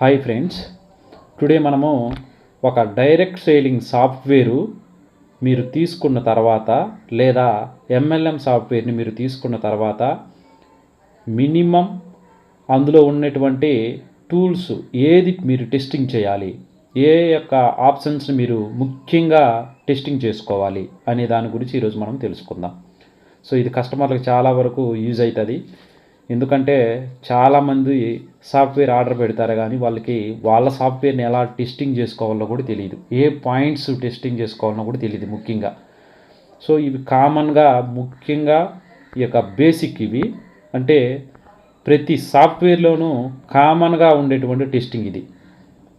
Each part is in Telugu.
హాయ్ ఫ్రెండ్స్ టుడే మనము ఒక డైరెక్ట్ సేలింగ్ సాఫ్ట్వేరు మీరు తీసుకున్న తర్వాత లేదా ఎంఎల్ఎం సాఫ్ట్వేర్ని మీరు తీసుకున్న తర్వాత మినిమం అందులో ఉన్నటువంటి టూల్స్ ఏది మీరు టెస్టింగ్ చేయాలి? ఏ యొక్క ఆప్షన్స్ని మీరు ముఖ్యంగా టెస్టింగ్ చేసుకోవాలి? అనే దాని గురించి ఈరోజు మనం తెలుసుకుందాం. సో ఇది కస్టమర్లకు చాలా వరకు యూజ్ అవుతుంది. ఎందుకంటే చాలామంది సాఫ్ట్వేర్ ఆర్డర్ పెడతారు కానీ వాళ్ళకి వాళ్ళ సాఫ్ట్వేర్ని ఎలా టెస్టింగ్ చేసుకోవాలో కూడా తెలియదు. ఏ పాయింట్స్ టెస్టింగ్ చేసుకోవాలో కూడా తెలియదు ముఖ్యంగా. సో ఇవి కామన్గా ముఖ్యంగా ఈ యొక్క బేసిక్ ఇవి. అంటే ప్రతి సాఫ్ట్వేర్లోనూ కామన్గా ఉండేటువంటి టెస్టింగ్ ఇది.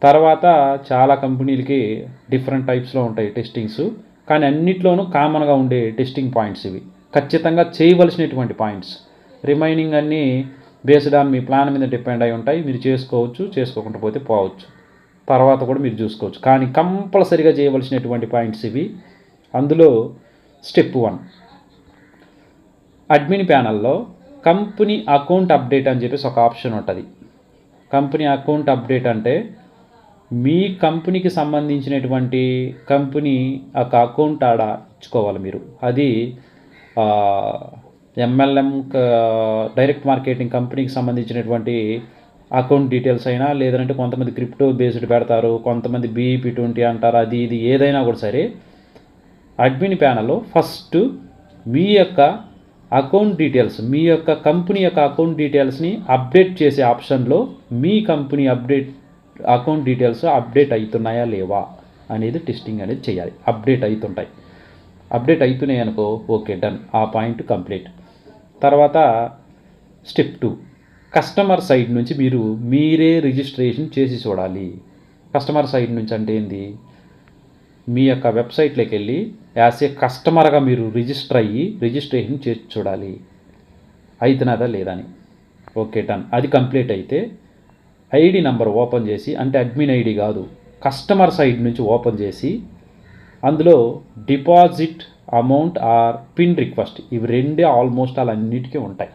తర్వాత చాలా కంపెనీలకి డిఫరెంట్ టైప్స్లో ఉంటాయి టెస్టింగ్స్. కానీ అన్నిట్లోనూ కామన్గా ఉండే టెస్టింగ్ పాయింట్స్ ఇవి. ఖచ్చితంగా చేయవలసినటువంటి పాయింట్స్. రిమైనింగ్ అన్నీ బేస్డ్ ఆన్ మీ ప్లాన్ మీద డిపెండ్ అయి ఉంటాయి. మీరు చేసుకోవచ్చు చేసుకోకుండా పోతే పోవచ్చు. తర్వాత కూడా మీరు చూసుకోవచ్చు. కానీ కంపల్సరీగా చేయవలసినటువంటి పాయింట్స్ ఇవి. అందులో స్టెప్ వన్. అడ్మిన్ ప్యానల్లో కంపెనీ అకౌంట్ అప్డేట్ అని చెప్పేసి ఒక ఆప్షన్ ఉంటుంది. కంపెనీ అకౌంట్ అప్డేట్ అంటే మీ కంపెనీకి సంబంధించినటువంటి కంపెనీ ఒక అకౌంట్ ఆడ ఇచ్చుకోవాలి మీరు. అది ఎంఎల్ఎం డైరెక్ట్ మార్కెటింగ్ కంపెనీకి సంబంధించినటువంటి అకౌంట్ డీటెయిల్స్ అయినా లేదంటే కొంతమంది క్రిప్టో బేస్డ్ పెడతారు కొంతమంది బీఈపీ ట్వంటీ అంటారు అది ఇది ఏదైనా కూడా సరే అడ్మిన్ ప్యానల్లో ఫస్ట్ మీ యొక్క అకౌంట్ డీటెయిల్స్ మీ యొక్క కంపెనీ యొక్క అకౌంట్ డీటెయిల్స్ని అప్డేట్ చేసే ఆప్షన్లో మీ company update account details update అవుతున్నాయా లేవా అనేది టెస్టింగ్ అనేది చేయాలి. అప్డేట్ అవుతుంటాయి అప్డేట్ అవుతున్నాయి అనుకో ఓకే డన్ ఆ పాయింట్ కంప్లీట్ తర్వాత స్టెప్ టూ. కస్టమర్ సైడ్ నుంచి మీరు మీరే రిజిస్ట్రేషన్ చేసి చూడాలి. కస్టమర్ సైడ్ నుంచి అంటే ఏంది? మీ యొక్క వెబ్సైట్లోకి వెళ్ళి యాజ్ ఏ కస్టమర్గా మీరు రిజిస్టర్ అయ్యి రిజిస్ట్రేషన్ చేసి చూడాలి. అవుతున్నదా లేదా అని. ఓకే టన్ అది కంప్లీట్ అయితే ఐడి నంబర్ ఓపెన్ చేసి అంటే అడ్మిన్ ఐడి కాదు కస్టమర్ సైడ్ నుంచి ఓపెన్ చేసి అందులో deposit amount or pin request. ఇవి రెండే ఆల్మోస్ట్ అలా అన్నిటికీ ఉంటాయి.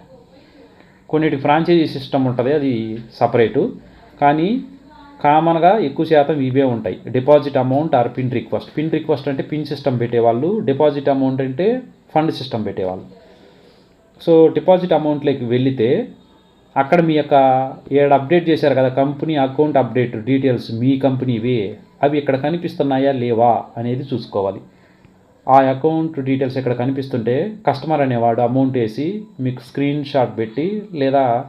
కొన్నిటి ఫ్రాంచైజీ సిస్టమ్ ఉంటుంది అది సపరేటు. కానీ కామన్గా ఎక్కువ శాతం ఇవే ఉంటాయి. Deposit amount or pin request. Pin request అంటే పిన్ సిస్టమ్ పెట్టేవాళ్ళు డిపాజిట్ అమౌంట్ అంటే ఫండ్ సిస్టమ్ పెట్టేవాళ్ళు. సో డిపాజిట్ అమౌంట్లోకి వెళితే అక్కడ మీ యొక్క ఏడు అప్డేట్ చేశారు కదా కంపెనీ అకౌంట్ అప్డేట్ డీటెయిల్స్ మీ కంపెనీవి అవి ఇక్కడ కనిపిస్తున్నాయా లేవా అనేది చూసుకోవాలి. ఆ అకౌంట్ డీటెయిల్స్ ఇక్కడ కనిపిస్తుంటే కస్టమర్ అనేవాడు అమౌంట్ వేసి మీకు స్క్రీన్ షాట్ పెట్టి లేదా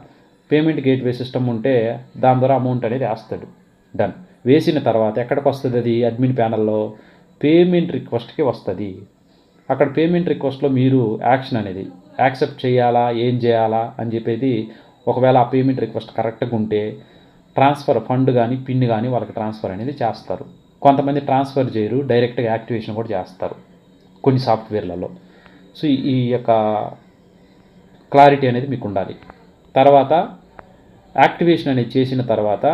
పేమెంట్ గేట్వే సిస్టమ్ ఉంటే దాని ద్వారా అమౌంట్ అనేది వేస్తాడు. డన్ వేసిన తర్వాత ఎక్కడికి వస్తుంది అది? అడ్మిన్ ప్యానల్లో పేమెంట్ రిక్వెస్ట్కి వస్తుంది. అక్కడ పేమెంట్ రిక్వెస్ట్లో మీరు యాక్షన్ అనేది యాక్సెప్ట్ చేయాలా? ఏం చేయాలా? అని చెప్పేది ఒకవేళ ఆ పేమెంట్ రిక్వెస్ట్ కరెక్ట్గా ఉంటే ట్రాన్స్ఫర్ ఫండ్ కానీ పిన్ కానీ వాళ్ళకి ట్రాన్స్ఫర్ అనేది చేస్తారు. కొంతమంది ట్రాన్స్ఫర్ చేయరు డైరెక్ట్గా యాక్టివేషన్ కూడా చేస్తారు. కొన్ని సాఫ్ట్వేర్లలో. సో ఈ యొక్క క్లారిటీ అనేది మీకు ఉండాలి తర్వాత యాక్టివేషన్ అనేది చేసిన తర్వాత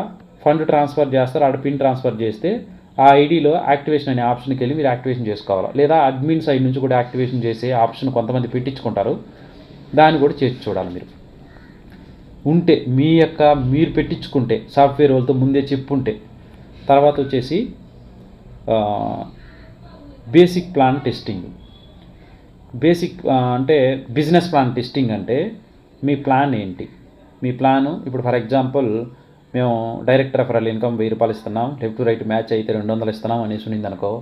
ఫండ్ ట్రాన్స్ఫర్ చేస్తారు ఆడ పిన్ ట్రాన్స్ఫర్ చేస్తే ఆ ఐడిలో యాక్టివేషన్ అనే ఆప్షన్కి వెళ్ళి మీరు యాక్టివేషన్ చేసుకోవాలి. లేదా అడ్మిన్ సైడ్ నుంచి కూడా యాక్టివేషన్ చేసే ఆప్షన్ కొంతమంది పెట్టించుకుంటారు. దాన్ని కూడా చేసి చూడాలి మీరు. ఉంటే మీ యొక్క మీరు పెట్టించుకుంటే సాఫ్ట్వేర్ వాళ్ళతో ముందే చెప్పుంటే తర్వాత వచ్చేసి బేసిక్ ప్లాన్ టెస్టింగ్. బేసిక్ అంటే బిజినెస్ ప్లాన్ టెస్టింగ్ అంటే మీ ప్లాన్ ఏంటి? మీ ప్లాను ఇప్పుడు ఫర్ ఎగ్జాంపుల్ మేము డైరెక్ట్ రెఫరల్ ఇన్కమ్ వెయ్యి రూపాయలు ఇస్తున్నాం లెఫ్ట్ టు రైట్ మ్యాచ్ అయితే రెండు వందలు ఇస్తున్నాం అనేసి ఉన్నింది అనుకో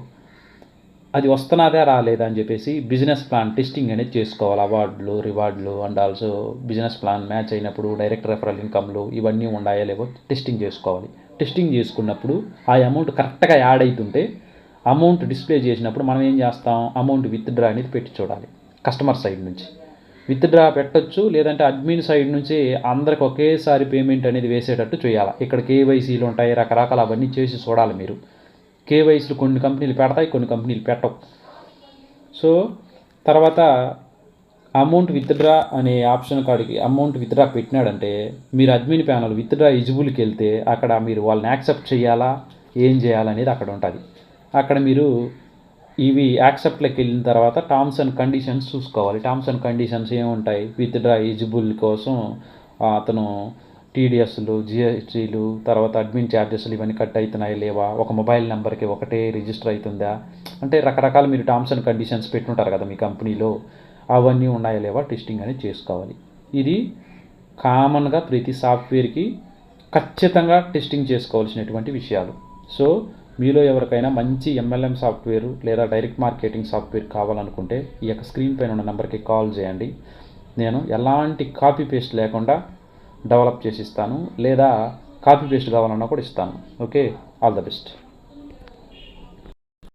అది వస్తున్నదా రాలేదా అని చెప్పేసి బిజినెస్ ప్లాన్ టెస్టింగ్ అనేది చేసుకోవాలి. అవార్డులు రివార్డులు and also business plan match అయినప్పుడు డైరెక్ట్ రెఫరల్ ఇన్కమ్లు ఇవన్నీ ఉన్నాయా లేవో టెస్టింగ్ చేసుకోవాలి. టెస్టింగ్ చేసుకున్నప్పుడు ఆ అమౌంట్ కరెక్ట్గా యాడ్ అవుతుంటే అమౌంట్ డిస్ప్లే చేసినప్పుడు మనం ఏం చేస్తాం? అమౌంట్ విత్డ్రా అనేది పెట్టి చూడాలి. కస్టమర్ సైడ్ నుంచి. విత్డ్రా పెట్టొచ్చు లేదంటే అడ్మిన్ సైడ్ నుంచి అందరికి ఒకేసారి పేమెంట్ అనేది వేసేటట్టు చేయాలి? ఇక్కడ కేవైసీలు ఉంటాయి రకరకాల అవన్నీ చేసి చూడాలి మీరు. కేవైసీలు కొన్ని కంపెనీలు పెడతాయి కొన్ని కంపెనీలు పెట్టవు. సో తర్వాత అమౌంట్ విత్డ్రా అనే ఆప్షన్ కాడికి అమౌంట్ విత్డ్రా పెట్టినాడంటే మీరు అడ్మిన్ ప్యానల్ విత్డ్రా ఇజిబుల్కి వెళ్తే అక్కడ మీరు వాళ్ళని యాక్సెప్ట్ చేయాలా? ఏం చేయాలనేది అక్కడ ఉంటుంది. అక్కడ మీరు ఇవి యాక్సెప్ట్లోకి వెళ్ళిన తర్వాత టర్మ్స్ అండ్ కండిషన్స్ చూసుకోవాలి. టర్మ్స్ అండ్ కండిషన్స్ ఏముంటాయి? విత్డ్రా ఎలిజిబుల్ కోసం అతను టీడీఎస్లు జిఎస్టీలు తర్వాత అడ్మిన్ ఛార్జెస్లు ఇవన్నీ కట్ అవుతున్నాయా లేవా? ఒక మొబైల్ నెంబర్కి ఒకటే రిజిస్టర్ అవుతుందా? అంటే రకరకాల మీరు టర్మ్స్ అండ్ కండిషన్స్ పెట్టుంటారు కదా మీ కంపెనీలో. అవన్నీ ఉన్నాయా లేవా? టెస్టింగ్ అనేది చేసుకోవాలి. ఇది కామన్గా ప్రతి సాఫ్ట్వేర్కి ఖచ్చితంగా టెస్టింగ్ చేసుకోవాల్సినటువంటి విషయాలు. సో మీలో ఎవరికైనా మంచి ఎంఎల్ఎం సాఫ్ట్వేర్ లేదా డైరెక్ట్ మార్కెటింగ్ సాఫ్ట్వేర్ కావాలనుకుంటే ఈ యొక్క స్క్రీన్ పైన ఉన్న నెంబర్కి కాల్ చేయండి. నేను ఎలాంటి కాపీ పేస్ట్ లేకుండా డెవలప్ చేసి ఇస్తాను లేదా కాపీ పేస్ట్ కావాలన్నా కూడా ఇస్తాను. Okay all the best.